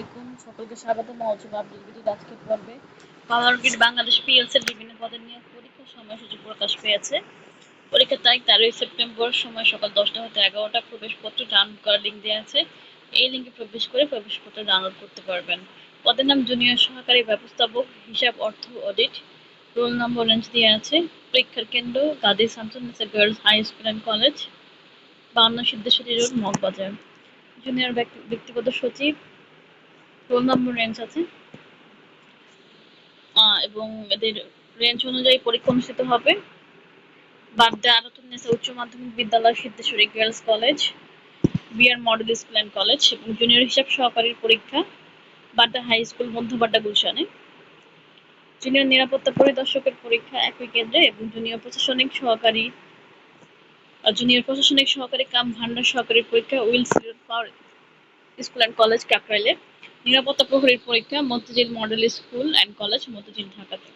আলাইকুম সকলকে স্বাগত মহোৎসব আপডেট ভিডিও আজকে পর্বে পাওয়ার গ্রিড বাংলাদেশ পিএলসির বিভিন্ন পদের নিয়ে পরীক্ষার সময়সূচি প্রকাশ পেয়েছে। পরীক্ষার তারিখ তেরোই সেপ্টেম্বর, সময় সকাল দশটা হতে এগারোটা। প্রবেশপত্র ডাউনলোড লিঙ্ক দেওয়া আছে। এই লিঙ্কে প্রবেশ করে প্রবেশপত্র ডাউনলোড করতে পারবেন। পদের নাম জুনিয়র সহকারী ব্যবস্থাপক, হিসাব, অর্থ অডিট রোল নম্বর রেঞ্জ দেওয়া আছে। পরীক্ষার কেন্দ্র গাদি Shamsunnessa girls high school and college বান্ন সিদ্ধেশ্বরী রোড, মগবাজার। জুনিয়র ব্যক্তিগত সচিব রোল নম্বর রেঞ্জ আছে। এবং এদের রেঞ্জ অনুযায়ী পরীক্ষা অনুষ্ঠিত হবে। বাড্ডা আরাতুন্নেসা উচ্চ মাধ্যমিক বিদ্যালয় Siddheswari girls college BR model school and college এবং জুনিয়র হিসাব সহকারীর পরীক্ষা বাড্ডা হাই স্কুল মধ্য বাড্ডা গুলশানে। জুনিয়র নিরাপত্তা পরিদর্শকের পরীক্ষা একই কেন্দ্রে এবং জুনিয়র প্রশাসনিক সহকারী জুনিয়র প্রশাসনিক সহকারী কাম ভান্ডার সহকারীর পরীক্ষা উইল সিরিয়র পাওয়ার স্কুল অ্যান্ড কলেজ কাকরাইলে। নিরাপত্তা প্রহরীর পরীক্ষা Motijheel model school and college Motijheel ঢাকাতে